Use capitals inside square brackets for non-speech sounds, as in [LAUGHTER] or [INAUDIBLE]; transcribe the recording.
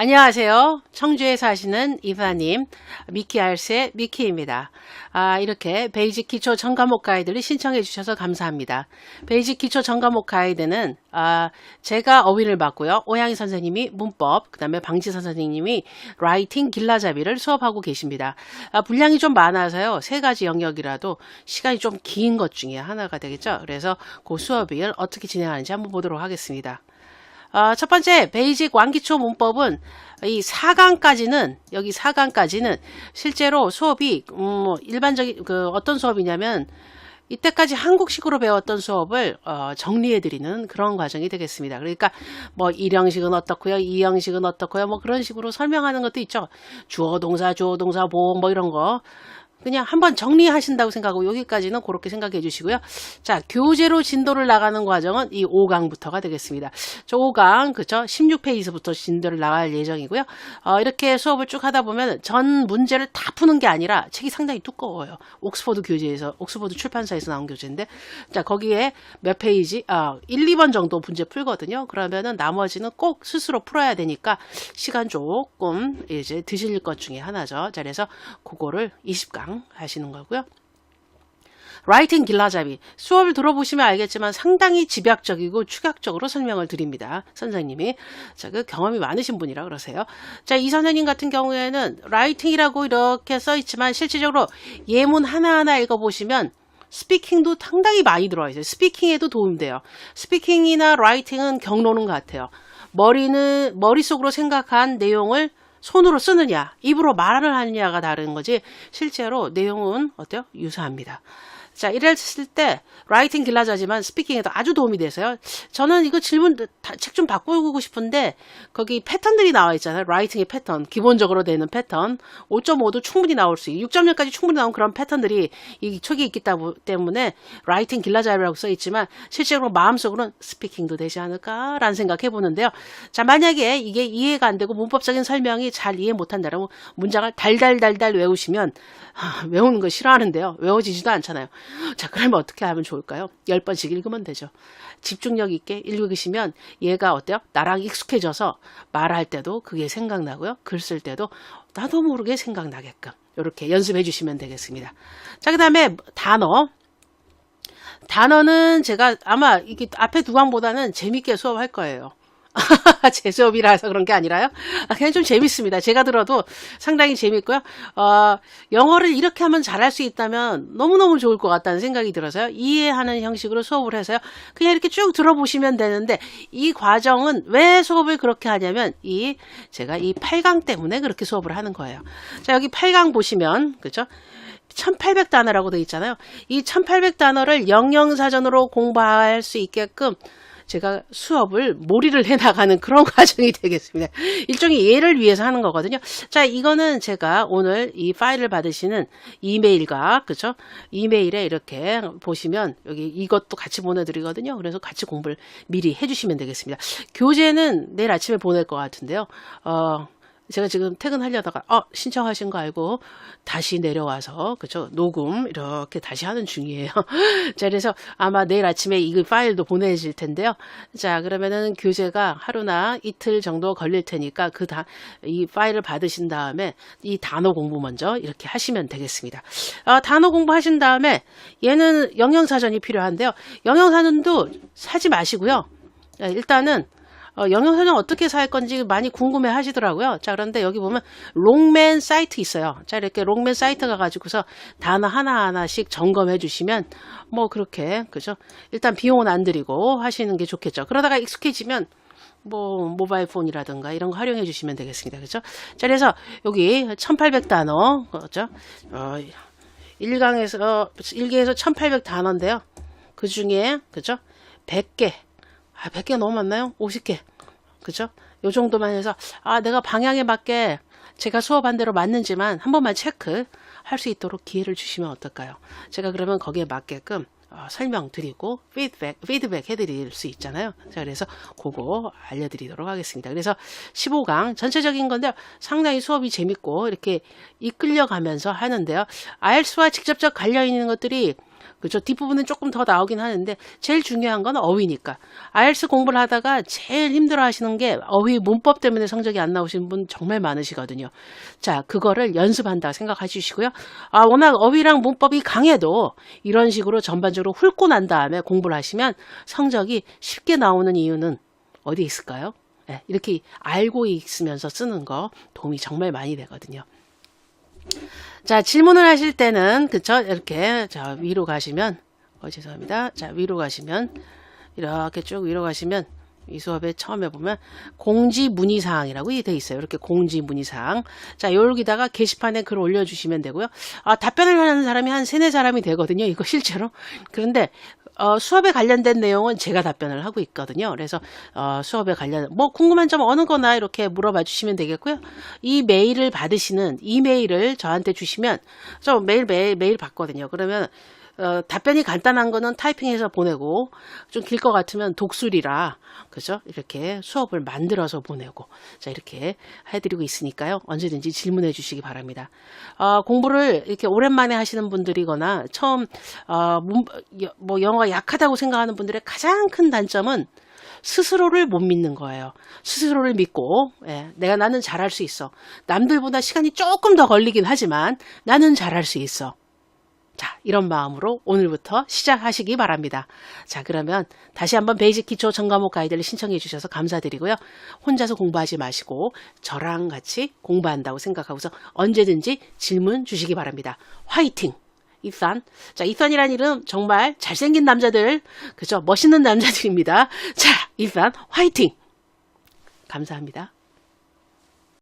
안녕하세요. 청주에 사시는 이사님, 미키알스의 미키입니다. 아, 이렇게 베이직 기초 전과목 가이드를 신청해 주셔서 감사합니다. 베이직 기초 전과목 가이드는, 아, 제가 어휘를 맡고요. 오양희 선생님이 문법, 그 다음에 방지 선생님이 라이팅 길라잡이를 수업하고 계십니다. 아, 분량이 좀 많아서요. 세 가지 영역이라도 시간이 좀 긴 것 중에 하나가 되겠죠. 그래서 그 수업을 어떻게 진행하는지 한번 보도록 하겠습니다. 어, 첫 번째 베이직 완기초 문법은 이 4강까지는 여기 4강까지는 실제로 수업이 음, 뭐 일반적인 그 어떤 수업이냐면 이때까지 한국식으로 배웠던 수업을 어, 정리해 드리는 그런 과정이 되겠습니다. 그러니까 뭐 1형식은 어떻고요, 2형식은 어떻고요, 뭐 그런 식으로 설명하는 것도 있죠. 주어 동사, 주어 동사, 보호 뭐 이런 거. 그냥 한번 정리하신다고 생각하고 여기까지는 그렇게 생각해 주시고요. 자, 교재로 진도를 나가는 과정은 이 5강부터가 되겠습니다. 저 5강, 그쵸? 16페이지부터 진도를 나갈 예정이고요. 어, 이렇게 수업을 쭉 하다 보면 전 문제를 다 푸는 게 아니라 책이 상당히 두꺼워요. 옥스퍼드 교재에서, 옥스퍼드 출판사에서 나온 교재인데, 자, 거기에 몇 페이지, 아, 1, 2번 정도 문제 풀거든요. 그러면은 나머지는 꼭 스스로 풀어야 되니까 시간 조금 이제 드실 것 중에 하나죠. 자, 그래서 그거를 20강 하시는 거고요. 라이팅 길라잡이 수업을 들어보시면 알겠지만 상당히 집약적이고 축약적으로 설명을 드립니다. 선생님이 자, 그 경험이 많으신 분이라 그러세요. 자, 이 선생님 같은 경우에는 라이팅이라고 이렇게 써 있지만 실질적으로 예문 하나하나 읽어 보시면 스피킹도 상당히 많이 들어와 있어요. 스피킹에도 도움돼요. 스피킹이나 라이팅은 경로는 같아요. 머리는 머릿속으로 생각한 내용을 손으로 쓰느냐, 입으로 말을 하느냐가 다른 거지, 실제로 내용은 어때요? 유사합니다. 자, 이랬을 때, 라이팅 길라자지만 스피킹에도 아주 도움이 돼서요. 저는 이거 질문, 책 좀 바꾸고 싶은데, 거기 패턴들이 나와 있잖아요. 라이팅의 패턴. 기본적으로 되는 패턴. 5.5도 충분히 나올 수 있고, 6.0까지 충분히 나온 그런 패턴들이 이 촉이 있기 때문에, 라이팅 길라자이라고 써 있지만, 실제로 마음속으로는 스피킹도 되지 않을까라는 생각 해 보는데요. 자, 만약에 이게 이해가 안 되고, 문법적인 설명이 잘 이해 못 한다라고 문장을 달달달달 외우시면, 하, 외우는 거 싫어하는데요. 외워지지도 않잖아요. 자, 그러면 어떻게 하면 좋을까요? 10번씩 읽으면 되죠. 집중력 있게 읽으시면 얘가 어때요? 나랑 익숙해져서 말할 때도 그게 생각나고요. 글 쓸 때도 나도 모르게 생각나게끔 이렇게 연습해 주시면 되겠습니다. 자, 그 다음에 단어. 단어는 제가 아마 이게 앞에 두 강보다는 재밌게 수업할 거예요. [LAUGHS] 제 수업이라서 그런 게 아니라요. 아, 그냥 좀 재밌습니다. 제가 들어도 상당히 재밌고요. 어, 영어를 이렇게 하면 잘할 수 있다면 너무너무 좋을 것 같다는 생각이 들어서요. 이해하는 형식으로 수업을 해서요. 그냥 이렇게 쭉 들어보시면 되는데 이 과정은 왜 수업을 그렇게 하냐면 이 제가 이 8강 때문에 그렇게 수업을 하는 거예요. 자, 여기 8강 보시면 그죠? 1800단어라고 되어 있잖아요. 이 1800단어를 영영사전으로 공부할 수 있게끔 제가 수업을 몰이를 해 나가는 그런 [LAUGHS] 과정이 되겠습니다. 일종의 예를 위해서 하는 거거든요. 자, 이거는 제가 오늘 이 파일을 받으시는 이메일과 그죠? 이메일에 이렇게 보시면 여기 이것도 같이 보내 드리거든요. 그래서 같이 공부를 미리 해 주시면 되겠습니다. 교재는 내일 아침에 보낼 것 같은데요. 어, 제가 지금 퇴근하려다가 어 신청하신 거 알고 다시 내려와서 그죠 녹음 이렇게 다시 하는 중이에요. [LAUGHS] 자 그래서 아마 내일 아침에 이 파일도 보내질 텐데요. 자 그러면은 교재가 하루나 이틀 정도 걸릴 테니까 그 다 이 파일을 받으신 다음에 이 단어 공부 먼저 이렇게 하시면 되겠습니다. 어, 단어 공부하신 다음에 얘는 영영사전이 필요한데요. 영영사전도 사지 마시고요. 자, 일단은 어, 영양사전 어떻게 살 건지 많이 궁금해 하시더라고요. 자, 그런데 여기 보면 롱맨 사이트 있어요. 자, 이렇게 롱맨 사이트 가가지고서 단어 하나하나씩 점검해 주시면 뭐 그렇게, 그죠? 일단 비용은 안 들이고 하시는 게 좋겠죠. 그러다가 익숙해지면 뭐 모바일 폰이라든가 이런 거 활용해 주시면 되겠습니다. 그죠? 자, 그래서 여기 1800단어, 그죠? 어, 1강에서, 1기에서 1800단어인데요. 그 중에, 그죠? 100개, 아, 100개 너무 많나요? 50개. 그죠? 요 정도만 해서, 아, 내가 방향에 맞게 제가 수업한 대로 맞는지만 한 번만 체크 할 수 있도록 기회를 주시면 어떨까요? 제가 그러면 거기에 맞게끔 어, 설명드리고 피드백, 피드백 해드릴 수 있잖아요. 자, 그래서 그거 알려드리도록 하겠습니다. 그래서 15강 전체적인 건데 상당히 수업이 재밌고 이렇게 이끌려 가면서 하는데요. IELTS와 직접적 관련 있는 것들이 그죠? 뒷부분은 조금 더 나오긴 하는데 제일 중요한 건 어휘니까. IELTS 공부를 하다가 제일 힘들어 하시는 게 어휘 문법 때문에 성적이 안 나오시는 분 정말 많으시거든요. 자, 그거를 연습한다 생각해 주시고요. 아, 워낙 어휘랑 문법이 강해도 이런 식으로 전반적으로 훑고 난 다음에 공부를 하시면 성적이 쉽게 나오는 이유는 어디 있을까요? 예, 이렇게 알고 있으면서 쓰는 거 도움이 정말 많이 되거든요. 자, 질문을 하실 때는, 그쵸? 이렇게, 자, 위로 가시면, 어, 죄송합니다. 자, 위로 가시면, 이렇게 쭉 위로 가시면, 이 수업에 처음에 보면 공지 문의 사항이라고 돼 있어요. 이렇게 공지 문의 사항. 자, 여기다가 게시판에 글 올려주시면 되고요. 아, 답변을 하는 사람이 한 세네 사람이 되거든요. 이거 실제로. 그런데 어, 수업에 관련된 내용은 제가 답변을 하고 있거든요. 그래서 어, 수업에 관련 뭐 궁금한 점 어느 거나 이렇게 물어봐 주시면 되겠고요. 이 메일을 받으시는 이메일을 저한테 주시면 저 매일 매일 메일 받거든요. 그러면 어, 답변이 간단한 거는 타이핑해서 보내고 좀 길 것 같으면 독수리라 그죠? 이렇게 수업을 만들어서 보내고 자 이렇게 해드리고 있으니까요. 언제든지 질문해 주시기 바랍니다. 어, 공부를 이렇게 오랜만에 하시는 분들이거나 처음 어, 뭐 영어가 약하다고 생각하는 분들의 가장 큰 단점은 스스로를 못 믿는 거예요. 스스로를 믿고, 예, 내가 나는 잘할 수 있어. 남들보다 시간이 조금 더 걸리긴 하지만 나는 잘할 수 있어. 자, 이런 마음으로 오늘부터 시작하시기 바랍니다. 자, 그러면 다시 한번 베이직 기초 전과목 가이드를 신청해 주셔서 감사드리고요. 혼자서 공부하지 마시고 저랑 같이 공부한다고 생각하고서 언제든지 질문 주시기 바랍니다. 화이팅! 이산. 자, 이산이란 이름 정말 잘생긴 남자들, 그죠? 멋있는 남자들입니다. 자, 이산, 화이팅! 감사합니다.